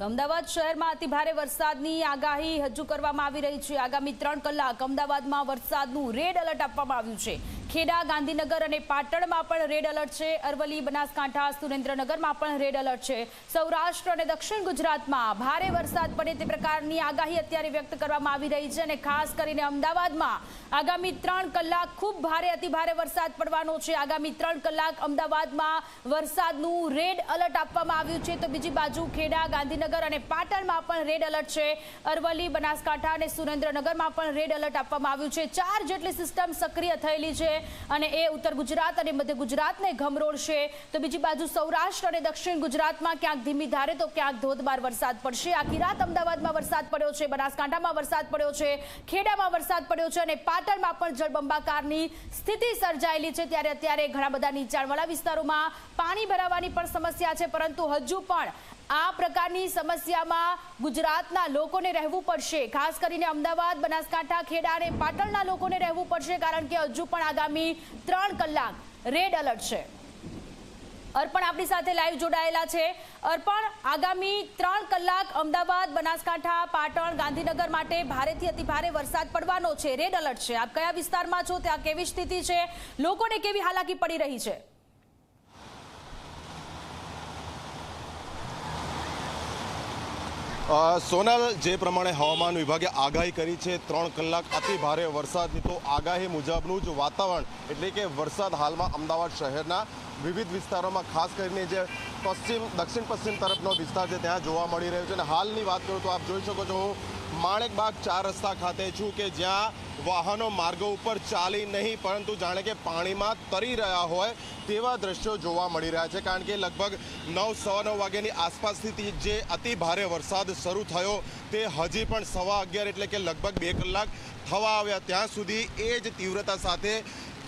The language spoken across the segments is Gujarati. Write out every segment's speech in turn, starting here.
અમદાવાદ શહેરમાં અતિભારે વરસાદની આગાહી હજુ કરવામાં આવી રહી છે. આગામી ત્રણ કલાક અમદાવાદમાં વરસાદનું રેડ એલર્ટ આપવામાં આવ્યું છે. ખેડા, ગાંધીનગર અને પાટણમાં પણ રેડ એલર્ટ છે. અરવલ્લી, બનાસકાંઠા, સુરેન્દ્રનગરમાં પણ રેડ એલર્ટ છે. સૌરાષ્ટ્ર અને દક્ષિણ ગુજરાતમાં ભારે વરસાદ પડે તે પ્રકારની આગાહી અત્યારે વ્યક્ત કરવામાં આવી રહી છે અને ખાસ કરીને અમદાવાદમાં આગામી ત્રણ કલાક ખૂબ ભારે, અતિભારે વરસાદ પડવાનો છે. આગામી ત્રણ કલાક અમદાવાદમાં વરસાદનું રેડ એલર્ટ આપવામાં આવ્યું છે. તો બીજી બાજુ ખેડા, ગાંધીનગર અને પાટણમાં પણ રેડ એલર્ટ છે. અરવલ્લી, બનાસકાંઠા અને સુરેન્દ્રનગરમાં પણ રેડ એલર્ટ આપવામાં આવ્યું છે. ચાર જેટલી સિસ્ટમ સક્રિય થયેલી છે. અને એ ઉત્તર ગુજરાત અને મધ્ય ગુજરાતને ગમરોળશે. તો બીજી બાજુ સૌરાષ્ટ્ર અને દક્ષિણ ગુજરાતમાં ક્યાંક ધીમી ધારે તો ક્યાંક ધોધમાર વરસાદ પડશે. આખી રાત અમદાવાદમાં વરસાદ પડ્યો છે, બનાસકાંઠામાં વરસાદ પડ્યો છે, ખેડામાં વરસાદ પડ્યો છે અને પાટણમાં પણ જળબંબાકારની સ્થિતિ સર્જાયેલી છે. ત્યારે અત્યારે ઘણા બધા નીચાણવાળા વિસ્તારોમાં પાણી ભરાવાની પણ સમસ્યા છે, પરંતુ હજુ પણ આ પ્રકારની સમસ્યામાં ગુજરાતના લોકોને રહેવું પડશે. ખાસ કરીને અમદાવાદ, બનાસકાંઠા, ખેડા અને પાટણના લોકોને રહેવું પડશે કારણ કે હજુ પણ આગામી ત્રણ કલાક રેડ એલર્ટ છે. અર્પણ આપણી સાથે લાઈવ જોડાયેલા છે. અર્પણ, આગામી ત્રણ કલાક અમદાવાદ, બનાસકાંઠા, પાટણ, ગાંધીનગર માટે ભારેથી અતિભારે વરસાદ પડવાનો છે. રેડ એલર્ટ છે. આપ કયા વિસ્તારમાં છો? ત્યાં કેવી સ્થિતિ છે? લોકોને કેવી હાલાકી પડી રહી છે? સોનલ, જે પ્રમાણે હવામાન વિભાગે આગાહી કરી છે, ત્રણ કલાક અતિ ભારે વરસાદની, તો આગાહી મુજબનું જ વાતાવરણ, એટલે કે વરસાદ હાલમાં અમદાવાદ શહેરના વિવિધ વિસ્તારોમાં, ખાસ કરીને જે પશ્ચિમ, દક્ષિણ પશ્ચિમ તરફનો વિસ્તાર છે, ત્યાં જોવા મળી રહ્યો છે. અને હાલની વાત કરું તો આપ જોઈ શકો છો, હું માણેકબાગ ચાર રસ્તા ખાતે છું કે જ્યાં વાહનો માર્ગો ઉપર ચાલી નહીં, પરંતુ જાણે કે પાણીમાં તરી રહ્યા હોય તેવા દ્રશ્યો જોવા મળી રહ્યા છે કારણ કે લગભગ નવ, સવા નવ વાગ્યાની આસપાસથી જે અતિ ભારે વરસાદ શરૂ થયો તે હજી પણ સવા અગિયાર એટલે કે લગભગ બે કલાક થવા આવ્યા. ત્યાં સુધી એ જ તીવ્રતા સાથે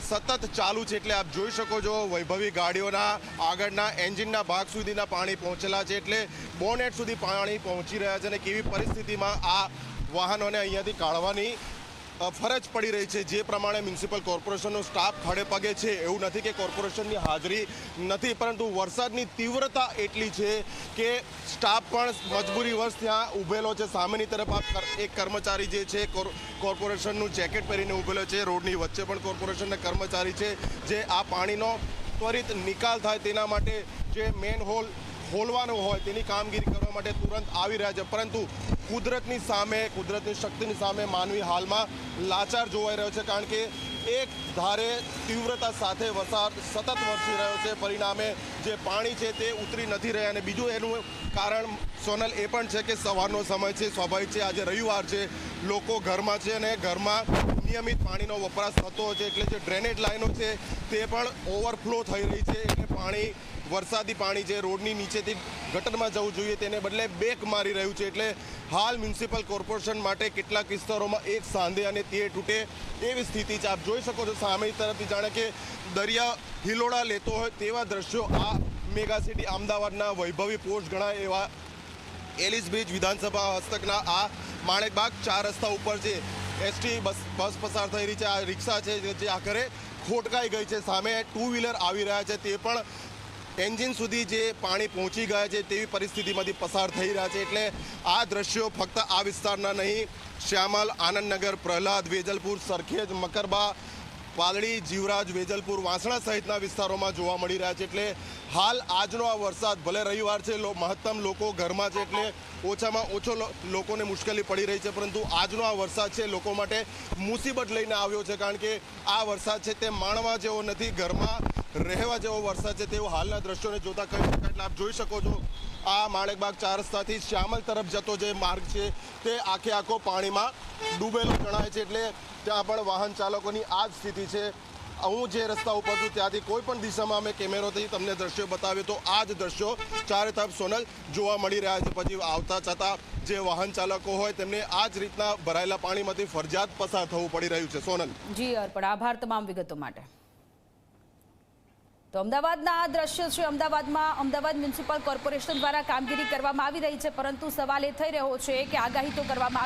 સતત ચાલુ છે એટલે આપ જોઈ શકો છો વૈભવી ગાડીઓના આગળના એન્જિનના ભાગ સુધીના પાણી પહોંચેલા છે એટલે બોનેટ સુધી પાણી પહોંચી રહ્યા છે અને કેવી પરિસ્થિતિમાં આ વાહનોને અહીંયાથી કાઢવાની ફરજ પડી રહી છે જે પ્રમાણે મ્યુનિસિપલ કોર્પોરેશનનો સ્ટાફ ખડે પગે છે. એવું નથી કે કોર્પોરેશનની હાજરી નથી, પરંતુ વરસાદની તીવ્રતા એટલી છે કે સ્ટાફ પણ મજબૂરીવશ ત્યાં ઊભેલો છે. સામેની તરફ એક કર્મચારી જે છે કોર્પોરેશનનું જેકેટ પહેરીને ઊભેલો છે. રોડની વચ્ચે પણ કોર્પોરેશનના કર્મચારી છે, જે આ પાણીનો ત્વરિત નિકાલ થાય તેના માટે જે મેન હોલ ખોલવાનું હોય, તેની કામગીરી કરવા માટે તુરંત આવી રહ્યા છે. પરંતુ કુદરતની સામે, કુદરતની શક્તિની સામે માનવી હાલમાં લાચાર જોવાઈ રહ્યો છે, કારણ કે એક ધારે તીવ્રતા સાથે વરસાદ સતત વરસી રહ્યો છે. પરિણામે જે પાણી છે તે ઉતરી નથી રહ્યા અને બીજું એનું કારણ સોનલ એ પણ છે કે સવારનો સમય છે, સ્વાભાવિક છે. આજે રવિવાર છે, લોકો ઘરમાં છે અને ઘરમાં નિયમિત પાણીનો વપરાશ થતો હોય છે, એટલે જે ડ્રેનેજ લાઈનો છે, તે પણ ઓવરફ્લો થઈ રહી છે. એટલે પાણી, વરસાદી પાણી જે રોડની નીચેથી ગટરમાં જવું જોઈએ, તેને બદલે બેક મારી રહ્યું છે. એટલે હાલ મ્યુનિસિપલ કોર્પોરેશન માટે કેટલાક વિસ્તારોમાં એક સાંધે અને તે તૂટે એવી સ્થિતિ છે. આપ જોઈ શકો છો સામેની તરફથી જાણે કે દરિયા હિલોડા લેતો હોય તેવા દ્રશ્યો આ મેગા સિટી અમદાવાદના વૈભવી પોસ્ટ ગણાય એવા એલિસ બ્રિજ વિધાનસભા હસ્તકના આ માણેકબાગ ચાર રસ્તા ઉપર છે. એસટી બસ બસ પસાર થઈ રહી છે. આ રિક્ષા છે જે આખરે ખોટકાઈ ગઈ છે. સામે ટુ વ્હીલર આવી રહ્યા છે. તે પણ એન્જિન સુધી જે પાણી પહોંચી ગયા છે તેવી પરિસ્થિતિમાંથી પસાર થઈ રહ્યા છે. એટલે આ દ્રશ્યો ફક્ત આ વિસ્તારના નહીં, શ્યામલ આનંદનગર, પ્રહલાદ, વેજલપુર, સરખેજ, મકરબા પાલડી જીવરાજ, વેજલપુર, વાસણા સહિતના વિસ્તારોમાં જોવા મળી રહ્યા છે. એટલે હાલ આજનો આ વરસાદ, ભલે રવિવાર છે મહત્તમ લોકો ઘરમાં છે, એટલે ઓછામાં ઓછો લોકોને મુશ્કેલી પડી રહી છે. પરંતુ આજનો આ વરસાદ છે, લોકો માટે મુસીબત લઈને આવ્યો છે, કારણ કે આ વરસાદ છે તે માણવા જેવો નથી. ઘરમાં રહેવા જેવો વરસાદ છે તેવું હાલના દ્રશ્યોને જોતા કહી શકાય એટલે આપ જોઈ શકો છો. આ માણેકબાગ ચાર રસ્તાથી શ્યામલ તરફ જતો જે માર્ગ છે તે આખે આખો પાણીમાં ડૂબેલો જણાય છે એટલે ત્યાં પણ વાહન ચાલકોની આ જ સ્થિતિ છે. હું જે રસ્તા ઉપર છું ત્યાંથી કોઈ પણ દિશામાં અમે કેમેરોથી તમને દ્રશ્યો બતાવ્યો તો આ જ દ્રશ્યો ચારે તરફ સોનલ જોવા મળી રહ્યા છે. પછી આવતા જતા જે વાહન ચાલકો હોય તેમને આ જ રીતના ભરાયેલા પાણીમાંથી ફરજિયાત પસાર થવું પડી રહ્યું છે. સોનલ. જી અર્પણ, આભાર તમામ વિગતો માટે. તો અમદાવાદના આ દ્રશ્યો છે, અમદાવાદમાં અમદાવાદ મ્યુનિસિપલ કોર્પોરેશન દ્વારા કામગીરી કરવામાં આવી રહી છે, પરંતુ સવાલ એ થઈ રહ્યો છે કે આગાહી તો કરવામાં